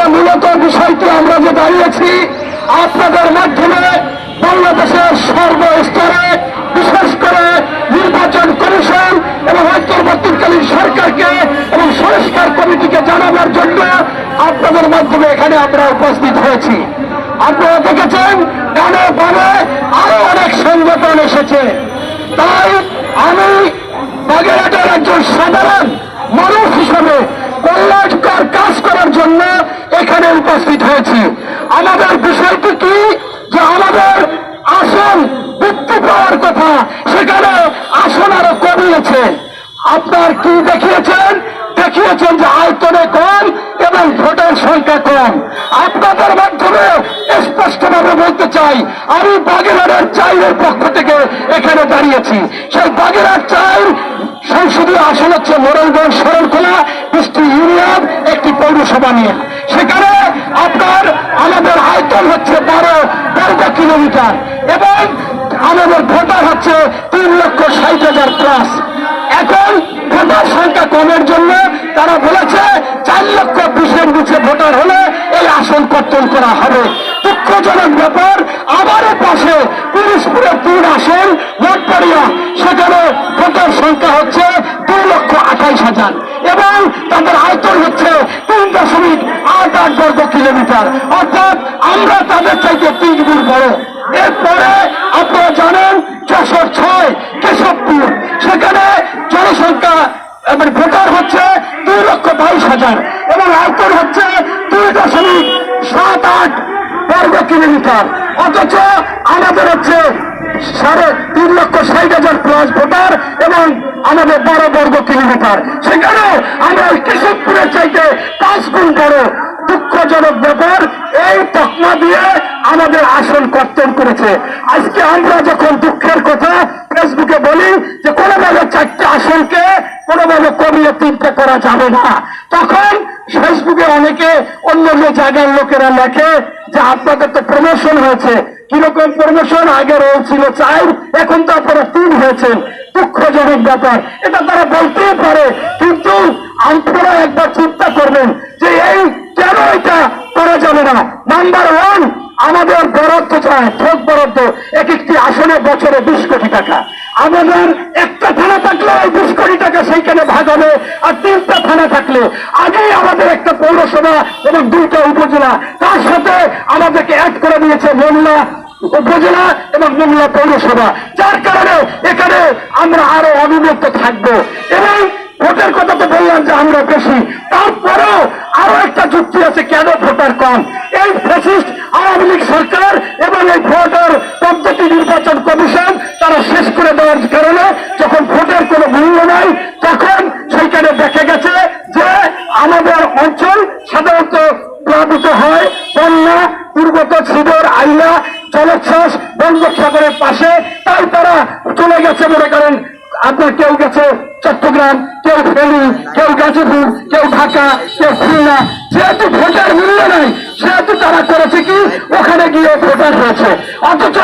আজকে মূলত বিষয়টি আমরা যে দাঁড়িয়েছি, আপনাদের মাধ্যমে বাংলাদেশের সর্বস্তরে, বিশেষ করে নির্বাচন কমিশন এবং অন্তর্বর্তীকালীন সরকারকে এবং সংস্কার কমিটিকে জানাবার জন্য আপনাদের মাধ্যমে এখানে আমরা উপস্থিত হয়েছি। আপনারা দেখেছেন, ডানে বামে আরও অনেক সংগঠন এসেছে। তাই আমি বাগেরহাটের একজন সাধারণ মানুষ এখানে উপস্থিত হয়েছি। আমাদের বিষয়টি কি? যে আমাদের আসন বৃদ্ধি পাওয়ার কথা সেখানে আসন আরও কমিয়েছে আপনার কি দেখিয়েছেন? দেখিয়েছেন যে আয়তনে কম এবং ভোটের সংখ্যা কম। আপনাদের মাধ্যমে স্পষ্টভাবে বলতে চাই, আমি বাগেরহাটের চাইয়ের পক্ষ থেকে এখানে দাঁড়িয়েছি। সেই বাগেরহাট চাই সংসদীয় আসন হচ্ছে মোরলগঞ্জ শরণখোলা বৃষ্টি ইউনিয়ন, একটি পৌরসভা নিয়ে। আপনার আমাদের আয়তন হচ্ছে বারো বর্গ কিলোমিটার এবং আমাদের ভোটার হচ্ছে তিন লক্ষ ষাট হাজার প্লাস। এখন ভোটার সংখ্যা কমের জন্য তারা বলেছে, চার লক্ষ বিশের নিচে ভোটার হলে এই আসন কর্তন করা হবে। দুঃখজনক ব্যাপার, আবারও পাশে পিরিসপুরের তিন আসন মঠবাড়িয়া সেখানে ভোটার সংখ্যা হচ্ছে লক্ষ হাজার এবং আয়তন হচ্ছে দুই দশমিক সাত আট বর্গ কিলোমিটার। অথচ আমাদের হচ্ছে সাড়ে তিন লক্ষ ষাট হাজার প্লাস ভোটার এবং আমাদের বারো বর্গ কিলোমিটার। সেখানে আমরা ওই কেশবপুরের চাইতে পাঁচ গুণ বড় দুঃখজনক ব্যাপার, এই তকমা দিয়ে আমাদের আসন কর্তন করেছে। আজকে আমরা যখন দুঃখের কথা কোনোভাবে কমিয়ে তিনটে করা যাবে না। তখন ফেসবুকে অনেকে অন্য অন্য জায়গার লোকেরা লেখে যে আপনাদের তো প্রমোশন হয়েছে। কীরকম প্রমোশন আগে ছিল চার, এখন তো আপনারা তিন হয়েছেন। দুঃখজনক ব্যাপার। এটা তারা বলতেই পারে, কিন্তু আপনারা একবার চিন্তা করবেন যে এই কেন এটা করা যাবে না? নাম্বার ওয়ান আমাদের বরাদ্দ চায় ঠোক বরাদ্দ। এক একটি আসনে বছরে বিশ কোটি টাকা। আমাদের একটা থানা থাকলে বিশ কোটি টাকা সেইখানে ভাগ হবে, আর তিনটা থানা থাকলে আগেই আমাদের একটা পৌরসভা এবং দুইটা উপজেলা। তার সাথে আমাদেরকে অ্যাড করে দিয়েছে মোল্লা উপজেলা এবং মোংলা পৌরসভা। যার কারণে এখানে আমরা আরও অবিভক্ত থাকব। এবং ভোটের কথা তো বললাম যে আমরা বেশি। তারপরেও আরও একটা যুক্তি আছে, কেন ভোটার কম? এই ফ্যাসিস্ট আওয়ামী লীগ সরকার এবং এই ভোটার পদ্ধতি নির্বাচন কমিশন দেওয়ার কারণে যখন ভোটের কোনো মূল্য নাই, তখন সেইখানে দেখা গেছে যে আমাদের অঞ্চল সাধারণত প্লাবিত হয়। বন্যা দুর্গত শিবর আইলা, জলোচ্ছ্বাস, বঙ্গোপসাগরের পাশে। তাই তারা চলে গেছে মনে করেন, আপনার কেউ গেছে চট্টগ্রাম, কেউ ফেনী, কেউ গাজীপুর, কেউ ঢাকা, কেউ খুলনা। যেহেতু ভোটার মূল্য নাই, সেহেতু তারা করেছে কি? ওখানে গিয়ে ভোটার হয়েছে। অথচ